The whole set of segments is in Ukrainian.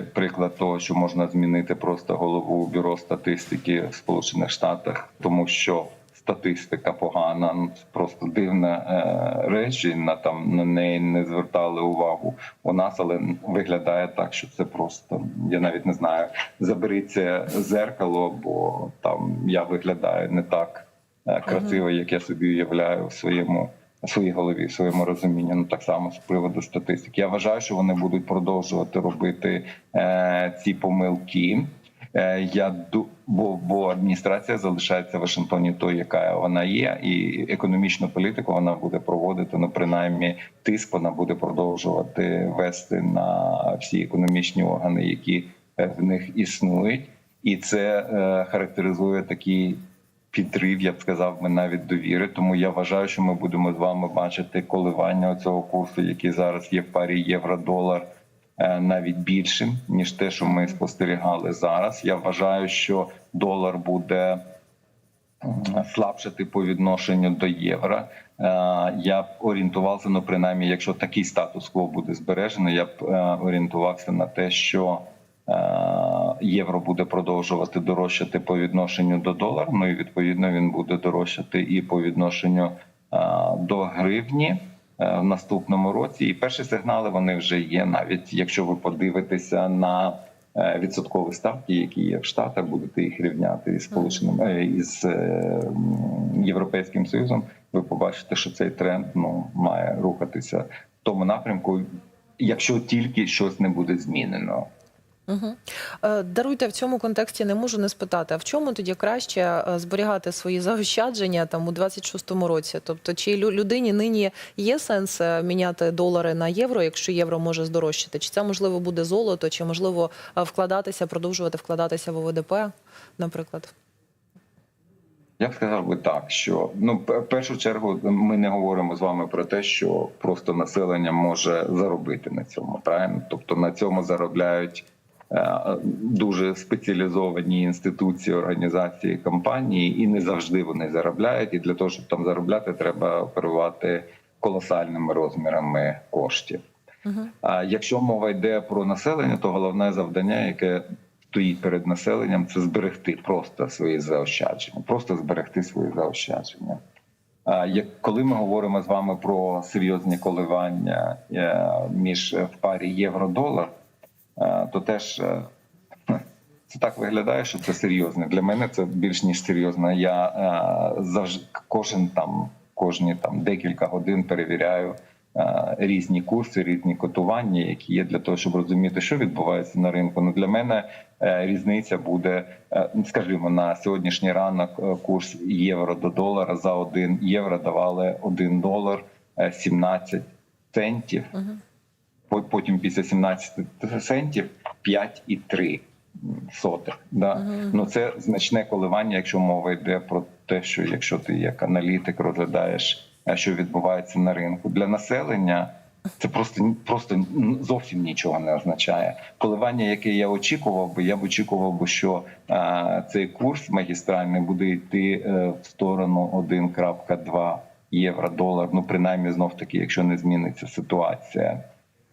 приклад того, що можна змінити просто голову бюро статистики в Сполучених Штатах, тому що статистика погана, ну просто дивна е, реч, і на там на неї не звертали увагу у нас, але виглядає так, що це просто я навіть не знаю. Заберіться зеркало, бо там я виглядаю не так е, красиво, як я собі уявляю в своєму. Своїй голові, своєму розумінні, ну так само з приводу статистики. Я вважаю, що вони будуть продовжувати робити е, ці помилки. Е, я бо, бо адміністрація залишається в Вашингтоні тою, яка вона є, і економічну політику вона буде проводити. Ну принаймні тиск вона буде продовжувати вести на всі економічні органи, які в них існують, і це е, характеризує такий підрив, я б сказав, би навіть довіри. Тому я вважаю, що ми будемо з вами бачити коливання цього курсу, який зараз є в парі євро-долар, е, навіть більшим ніж те, що ми спостерігали зараз. Я вважаю, що долар буде слабшати по відношенню до євро. Е, Я б орієнтувався, ну принаймні, якщо такий статус-кво буде збережено, я б е, орієнтувався на те, що євро буде продовжувати дорожчати по відношенню до долара. Ну і відповідно він буде дорожчати і по відношенню е, до гривні е, в наступному році. І перші сигнали вони вже є. Навіть якщо ви подивитеся на е, відсоткові ставки, які є в Штатах, будете їх рівняти із сполученим із європейським союзом. Ви побачите, що цей тренд ну має рухатися в тому напрямку, якщо тільки щось не буде змінено. Угу. Даруйте в цьому контексті не можу не спитати, а в чому тоді краще е, зберігати свої заощадження там у 26-му році? Тобто, чи лю- людині нині є сенс е, міняти долари на євро, якщо євро може здорожчати? Чи це можливо буде золото, чи можливо вкладатися, продовжувати вкладатися в ОВДП, наприклад? Я б сказав би так, що ну в першу чергу ми не говоримо з вами про те, що просто населення може заробити на цьому. Правильно, тобто на цьому заробляють дуже спеціалізовані інституції, організації, компанії, і не завжди вони заробляють. І для того, щоб там заробляти, треба оперувати колосальними розмірами коштів. А якщо мова йде про населення, то головне завдання, яке стоїть перед населенням, це зберегти просто свої заощадження, просто зберегти свої заощадження. А як коли ми говоримо з вами про серйозні коливання е, між е, в парі євро-долар, е, то теж е, це так виглядає, що це серйозне. Для мене це більш ніж серйозно. Я е, завжди кожен там кожні там декілька годин перевіряю е, різні курси, різні котування, які є для того, щоб розуміти, що відбувається на ринку. Ну для мене е, різниця буде, е, скажімо, на сьогоднішній ранок е, курс євро до долара за 1 євро давали 1 долар е, 17 центів. Угу. По- Потім після 17 центів 5,3 сотих. Да? Мгм. Ну це значне коливання, якщо мова йде про те, що якщо ти як аналітик розглядаєш, що відбувається на ринку для населення. Це просто просто зовсім нічого не означає. Коливання, яке я очікував би, я б очікував би, що е, цей курс магістральний буде йти е, в сторону 1.2 євро долар. Ну принаймні, знов таки, якщо не зміниться ситуація.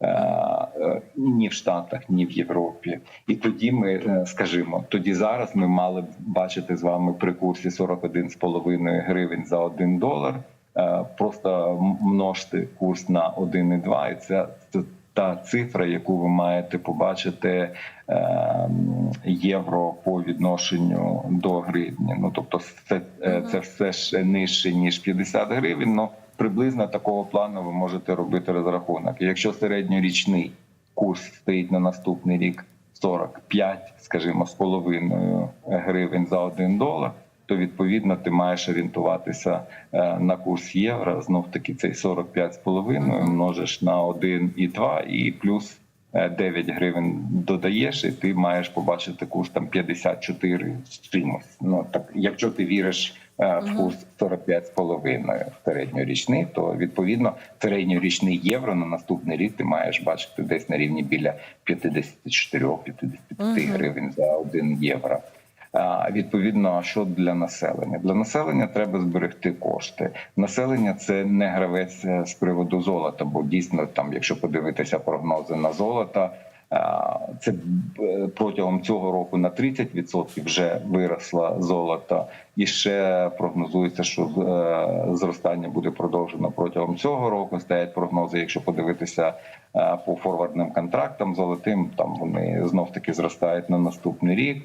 Е, е, Ні в Штатах, ні в Європі, і тоді ми е, скажімо, тоді зараз ми мали б бачити з вами при курсі 41,5 гривень за 1 долар. Просто множте курс на 1,2, і це, це та цифра, яку ви маєте побачити е, євро по відношенню до гривні. Ну тобто, це, це все ж нижче ніж 50 гривень. Ну приблизно такого плану ви можете робити розрахунок. Якщо середньорічний курс стоїть на наступний рік 45, скажімо, з половиною гривень за 1 долар. То відповідно ти маєш орієнтуватися е, на курс євро. Знов таки цей 45,5 множиш на 1,2 і плюс е, 9 гривень додаєш, і ти маєш побачити курс там 54 з чимось. Ну так, якщо ти віриш е, в Мгм. курс 45,5 середньорічний, то відповідно середньорічний євро на наступний рік ти маєш бачити десь на рівні біля 54-55 гривень за 1 євро. А, Відповідно, що для населення? Для населення треба зберегти кошти. Населення це не гравець е, з приводу золота, бо дійсно, там, якщо подивитися прогнози на золото, Це е, протягом цього року на 30% вже виросла золото, і ще прогнозується, що е, зростання буде продовжено протягом цього року. Стоять прогнози, якщо подивитися е, по форвардним контрактам золотим, там вони знов таки зростають на наступний рік.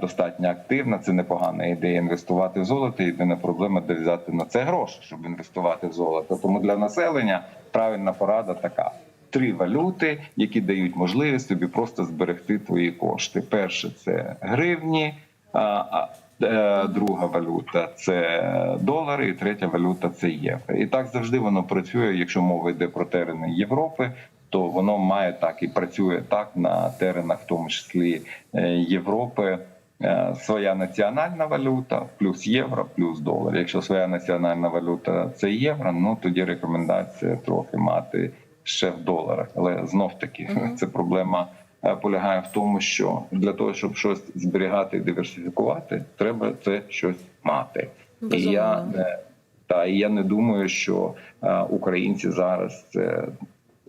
Достатньо активна, це непогана ідея інвестувати в золото. Єдина проблема де взяти на це гроші, щоб інвестувати в золото. Тому для населення правильна порада така: три валюти, які дають можливість тобі просто зберегти твої кошти. Перше це гривні, а, е, друга валюта це долари, і третя валюта це євро. І так завжди воно працює, якщо мова йде про терени Європи. То воно має так і працює так на теренах, в тому числі е, Європи. Е, Своя національна валюта, плюс євро, плюс долар. Якщо своя національна валюта це євро, ну тоді рекомендація трохи мати ще в доларах. Але знов таки Мгм. це проблема е, полягає в тому, що для того, щоб щось зберігати і диверсифікувати, треба це щось мати. І я та і я не думаю, що е, українці зараз це.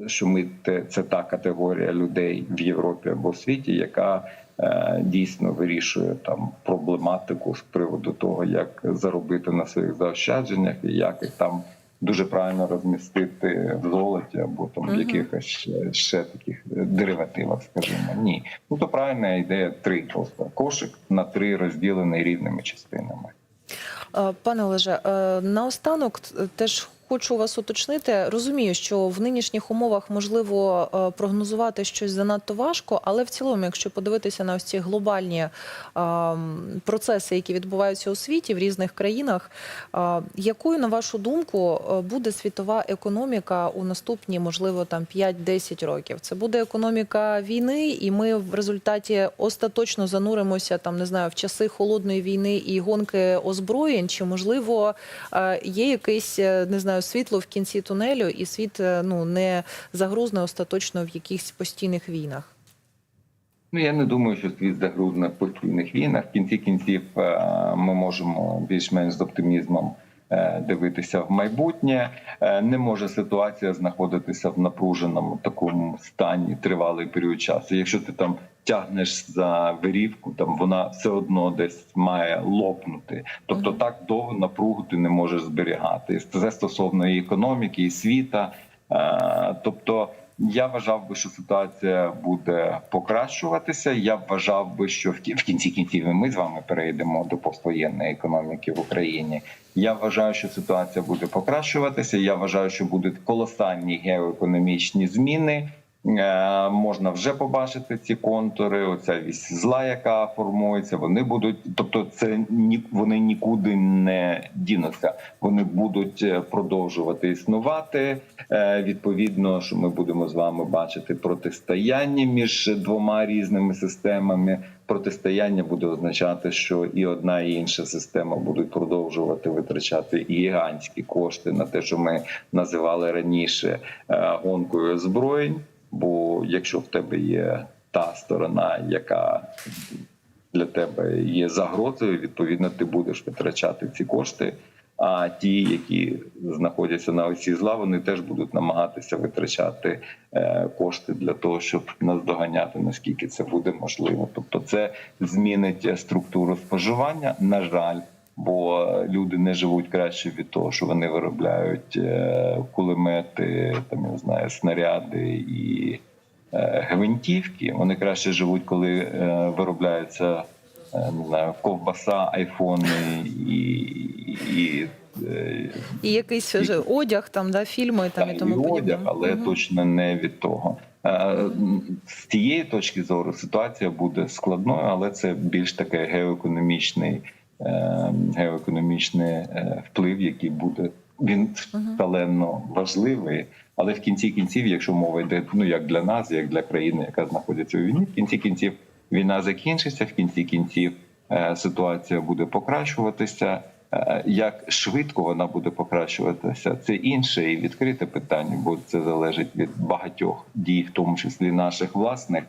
Що ми те, це та категорія людей в Європі або в світі, яка е, дійсно вирішує там проблематику з приводу того, як заробити на своїх заощадженнях і як їх там дуже правильно розмістити в золоті або там в якихось ще, ще таких деривативах, скажімо. Ні, ну то правильна ідея три просто кошик на три розділений рівними частинами. Е, Пане Олеже, е, наостанок теж хочу вас уточнити. Розумію, що в нинішніх умовах можливо е, прогнозувати щось занадто важко, але в цілому, якщо подивитися на ось ці глобальні е, процеси, які відбуваються у світі в різних країнах, е, якою, на вашу думку, буде світова економіка у наступні, можливо, там 5-10 років? Це буде економіка війни, і ми в результаті остаточно зануримося там, не знаю, в часи холодної війни і гонки озброєнь, чи можливо є якесь е, не знаю світло в кінці тунелю, і світ е, ну не загрузне остаточно в якихось постійних війнах. Ну я не думаю, що світ загрузне в постійних війнах. В кінці кінців е, ми можемо більш-менш з оптимізмом дивитися в майбутнє. Е, Не може ситуація знаходитися в напруженому такому стані тривалий період часу. Якщо ти там тягнеш за верівку, там вона все одно десь має лопнути. Тобто так довго напругу ти не можеш зберігати. Це стосовно і економіки, і світа. Е, Тобто я вважав би, що ситуація буде покращуватися. Я вважав би, що в кі- в кінці кінців ми з вами перейдемо до поствоєнної економіки в Україні. Я вважаю, що ситуація буде покращуватися. Я вважаю, що будуть колосальні геоекономічні зміни. Е, Можна вже побачити ці контури. Оця вісь зла, яка формується. Вони будуть, тобто, це ні вони нікуди не дінуться. Вони будуть е, продовжувати існувати. Е, Відповідно, що ми будемо з вами бачити протистояння між двома різними системами. Протистояння буде означати, що і одна і інша система будуть продовжувати витрачати гігантські кошти на те, що ми називали раніше гонкою озброєнь. Бо якщо в тебе є та сторона, яка для тебе є загрозою, відповідно, ти будеш витрачати ці кошти. А ті, які знаходяться на осі зла, вони теж будуть намагатися витрачати е, кошти для того, щоб наздоганяти, наскільки це буде можливо. Тобто, це змінить е, структуру споживання. На жаль, бо люди не живуть краще від того, що вони виробляють е, кулемети, там я знаю, снаряди і е, гвинтівки. Вони краще живуть, коли е, виробляються не знаю, ковбаса, айфони і, і, І якийсь вже одяг, там да фільми там і та, тому і подібне. одяг, але Мгм. точно не від того. З тієї точки зору ситуація буде складною, але це більш таке геоекономічний, геоекономічний е, вплив, який буде він шалено важливий. Але в кінці кінців, якщо мова йде ну як для нас, як для країни, яка знаходиться у війні, в кінці кінців війна закінчиться. В кінці кінців е, ситуація буде покращуватися. Е, Як швидко вона буде покращуватися, це інше і відкрите питання, бо це залежить від багатьох дій, в тому числі наших власних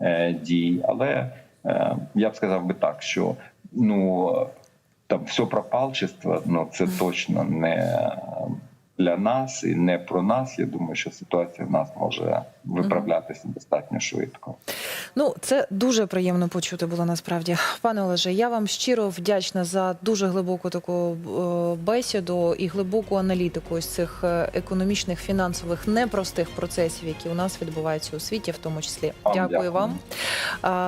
е, дій. Але е, я б сказав би так, що ну там все пропалчество, ну це точно не для нас і не про нас. Я думаю, що ситуація в нас може виправлятися достатньо швидко. Ну, це дуже приємно почути було насправді. Пане Олеже, я вам щиро вдячна за дуже глибоку таку е, бесіду і глибоку аналітику ось цих е, економічних, фінансових, непростих процесів, які у нас відбуваються у світі, в тому числі. Вам Дякую дякую. вам.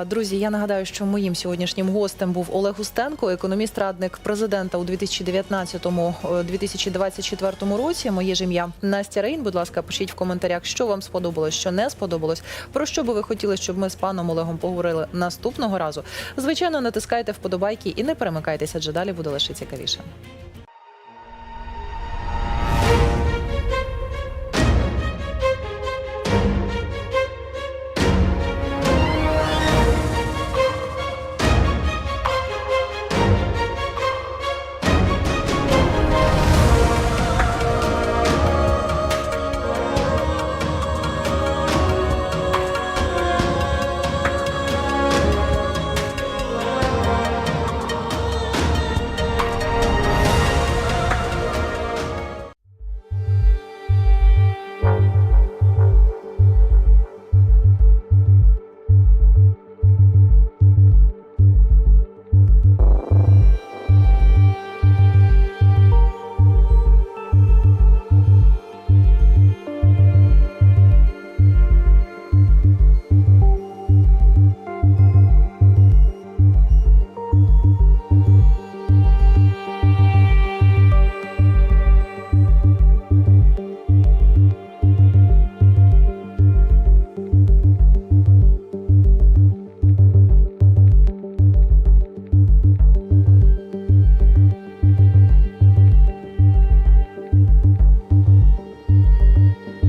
Друзі, я нагадаю, що моїм сьогоднішнім гостем був Олег Устенко, економіст-радник президента у 2019-2024 році. Моє ж ім'я Настя Рейн. Будь ласка, пишіть в коментарях, що вам сподобалось, що не сподобалось. Про що би ви хотіли, щоб ми з паном Олегом поговорили наступного разу? Звичайно, натискайте вподобайки і не перемикайтеся, адже далі буде лише цікавіше.